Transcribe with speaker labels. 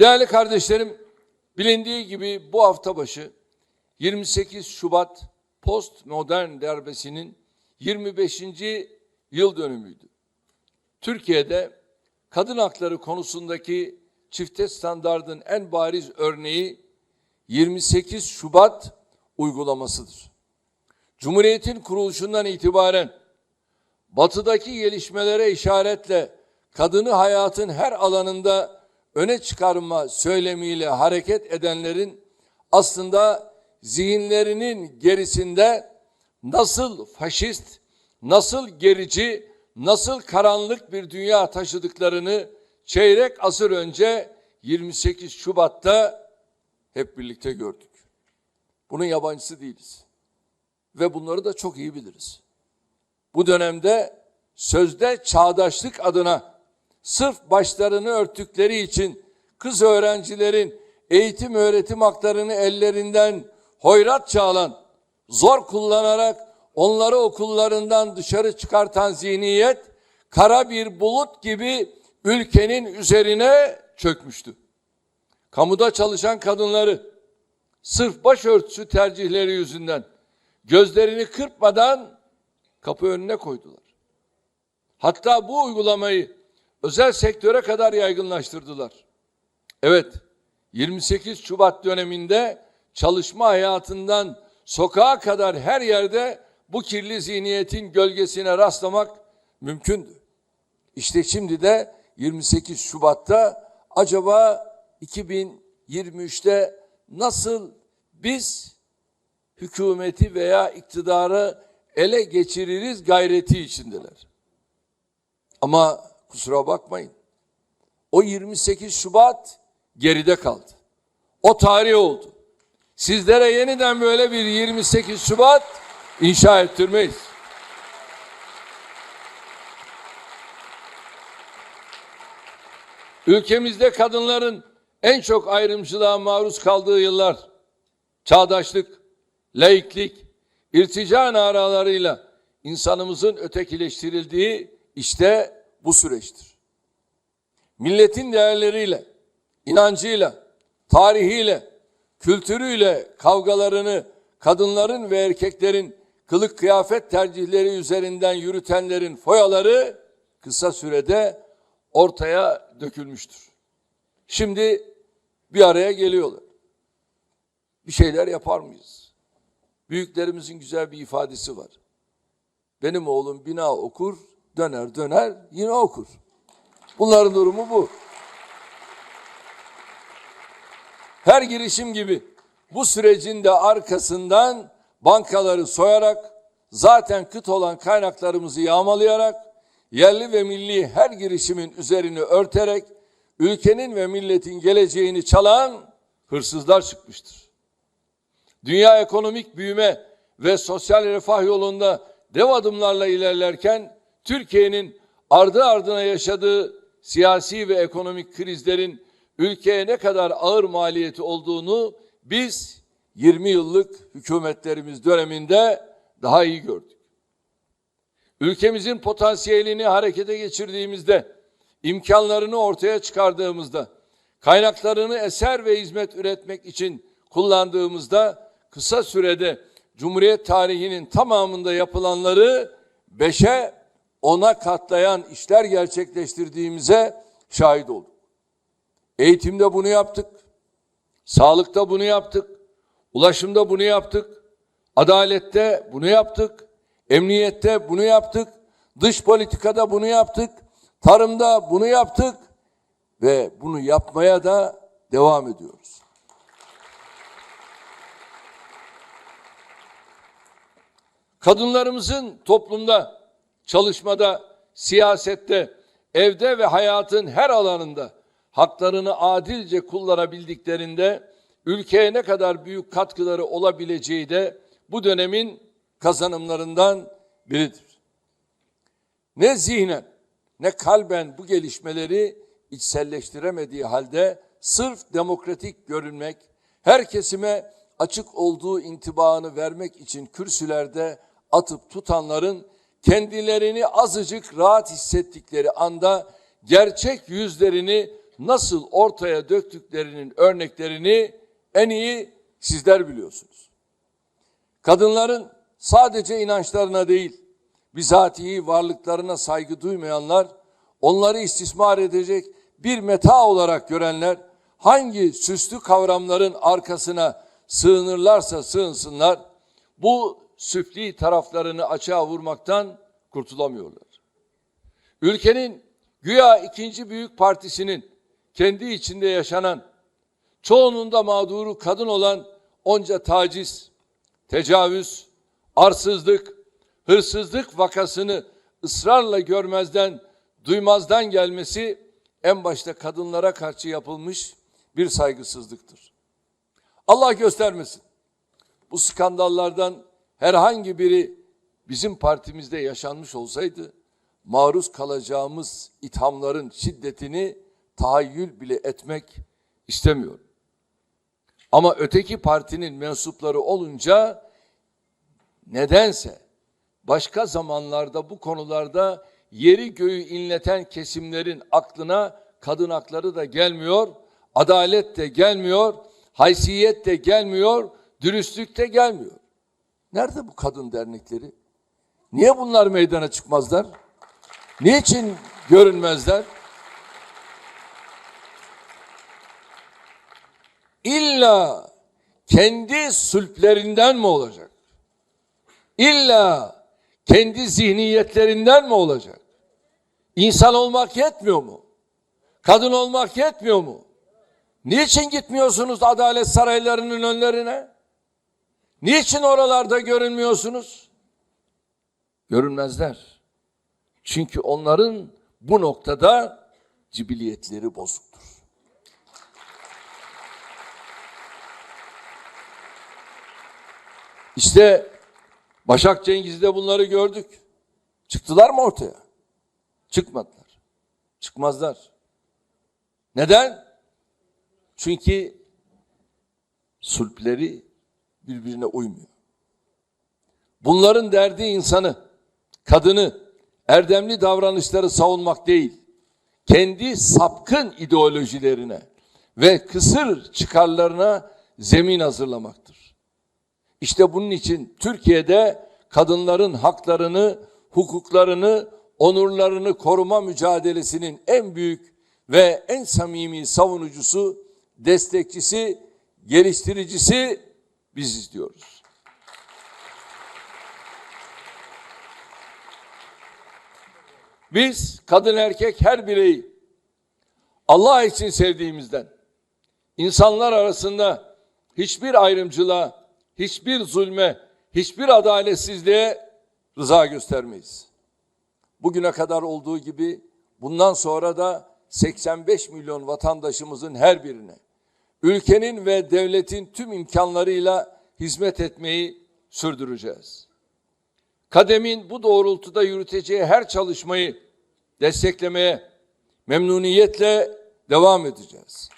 Speaker 1: Değerli kardeşlerim, bilindiği gibi bu hafta başı 28 Şubat postmodern darbesinin 25. yıl dönümüydü. Türkiye'de kadın hakları konusundaki çifte standardın en bariz örneği 28 Şubat uygulamasıdır. Cumhuriyetin kuruluşundan itibaren batıdaki gelişmelere işaretle kadını hayatın her alanında öne çıkarma söylemiyle hareket edenlerin aslında zihinlerinin gerisinde nasıl faşist, nasıl gerici, nasıl karanlık bir dünya taşıdıklarını çeyrek asır önce 28 Şubat'ta hep birlikte gördük. Bunun yabancısı değiliz. Ve bunları da çok iyi biliriz. Bu dönemde sözde çağdaşlık adına sırf başlarını örttükleri için kız öğrencilerin eğitim öğretim haklarını ellerinden hoyratça alan, zor kullanarak onları okullarından dışarı çıkartan zihniyet kara bir bulut gibi ülkenin üzerine çökmüştü. Kamuda çalışan kadınları sırf başörtüsü tercihleri yüzünden gözlerini kırpmadan kapı önüne koydular. Hatta bu uygulamayı özel sektöre kadar yaygınlaştırdılar. Evet, 28 Şubat döneminde çalışma hayatından sokağa kadar her yerde bu kirli zihniyetin gölgesine rastlamak mümkündü. İşte şimdi de 28 Şubat'ta acaba 2023'te nasıl biz hükümeti veya iktidarı ele geçiririz gayreti içindeler. Ama kusura bakmayın. O 28 Şubat geride kaldı. O tarih oldu. Sizlere yeniden böyle bir 28 Şubat inşa ettirmeyiz. Ülkemizde kadınların en çok ayrımcılığa maruz kaldığı yıllar, çağdaşlık, laiklik, irtica naralarıyla insanımızın ötekileştirildiği işte bu süreçtir. Milletin değerleriyle, inancıyla, tarihiyle, kültürüyle kavgalarını kadınların ve erkeklerin kılık kıyafet tercihleri üzerinden yürütenlerin foyaları kısa sürede ortaya dökülmüştür. Şimdi bir araya geliyorlar. Bir şeyler yapar mıyız? Büyüklerimizin güzel bir ifadesi var. Benim oğlum bina okur, döner döner yine okur. Bunların durumu bu. Her girişim gibi bu sürecin de arkasından bankaları soyarak zaten kıt olan kaynaklarımızı yağmalayarak yerli ve milli her girişimin üzerini örterek ülkenin ve milletin geleceğini çalan hırsızlar çıkmıştır. Dünya ekonomik büyüme ve sosyal refah yolunda dev adımlarla ilerlerken Türkiye'nin ardı ardına yaşadığı siyasi ve ekonomik krizlerin ülkeye ne kadar ağır maliyeti olduğunu biz 20 yıllık hükümetlerimiz döneminde daha iyi gördük. Ülkemizin potansiyelini harekete geçirdiğimizde, imkanlarını ortaya çıkardığımızda, kaynaklarını eser ve hizmet üretmek için kullandığımızda kısa sürede Cumhuriyet tarihinin tamamında yapılanları beşe ona katlayan işler gerçekleştirdiğimize şahit olduk. Eğitimde bunu yaptık. Sağlıkta bunu yaptık. Ulaşımda bunu yaptık. Adalette bunu yaptık. Emniyette bunu yaptık. Dış politikada bunu yaptık. Tarımda bunu yaptık. Ve bunu yapmaya da devam ediyoruz. Kadınlarımızın toplumda, çalışmada, siyasette, evde ve hayatın her alanında haklarını adilce kullanabildiklerinde ülkeye ne kadar büyük katkıları olabileceği de bu dönemin kazanımlarından biridir. Ne zihnen ne kalben bu gelişmeleri içselleştiremediği halde sırf demokratik görünmek, her kesime açık olduğu intibaını vermek için kürsülerde atıp tutanların kendilerini azıcık rahat hissettikleri anda gerçek yüzlerini nasıl ortaya döktüklerinin örneklerini en iyi sizler biliyorsunuz. Kadınların sadece inançlarına değil, bizatihi varlıklarına saygı duymayanlar, onları istismar edecek bir meta olarak görenler, hangi süslü kavramların arkasına sığınırlarsa sığınsınlar, bu süfli taraflarını açığa vurmaktan kurtulamıyorlar. Ülkenin güya ikinci büyük partisinin kendi içinde yaşanan, çoğunun da mağduru kadın olan onca taciz, tecavüz, arsızlık, hırsızlık vakasını ısrarla görmezden, duymazdan gelmesi en başta kadınlara karşı yapılmış bir saygısızlıktır. Allah göstermesin. Bu skandallardan herhangi biri bizim partimizde yaşanmış olsaydı maruz kalacağımız ithamların şiddetini tahayyül bile etmek istemiyorum. Ama öteki partinin mensupları olunca nedense başka zamanlarda bu konularda yeri göğü inleten kesimlerin aklına kadın hakları da gelmiyor, adalet de gelmiyor, haysiyet de gelmiyor, dürüstlük de gelmiyor. Nerede bu kadın dernekleri? Niye bunlar meydana çıkmazlar? Niçin görünmezler? İlla kendi sülplerinden mi olacak? İlla kendi zihniyetlerinden mi olacak? İnsan olmak yetmiyor mu? Kadın olmak yetmiyor mu? Niçin gitmiyorsunuz adalet saraylarının önlerine? Niçin oralarda görünmüyorsunuz? Görünmezler. Çünkü onların bu noktada cibiliyetleri bozuktur. İşte Başak Cengiz'de bunları gördük. Çıktılar mı ortaya? Çıkmadılar. Çıkmazlar. Neden? Çünkü sulpleri birbirine uymuyor. Bunların derdi insanı, kadını, erdemli davranışları savunmak değil, kendi sapkın ideolojilerine ve kısır çıkarlarına zemin hazırlamaktır. İşte bunun için Türkiye'de kadınların haklarını, hukuklarını, onurlarını koruma mücadelesinin en büyük ve en samimi savunucusu, destekçisi, geliştiricisi biz istiyoruz. Biz kadın erkek her bireyi Allah için sevdiğimizden insanlar arasında hiçbir ayrımcılığa, hiçbir zulme, hiçbir adaletsizliğe rıza göstermeyiz. Bugüne kadar olduğu gibi bundan sonra da 85 milyon vatandaşımızın her birine ülkenin ve devletin tüm imkanlarıyla hizmet etmeyi sürdüreceğiz. Kademin bu doğrultuda yürüteceği her çalışmayı desteklemeye memnuniyetle devam edeceğiz.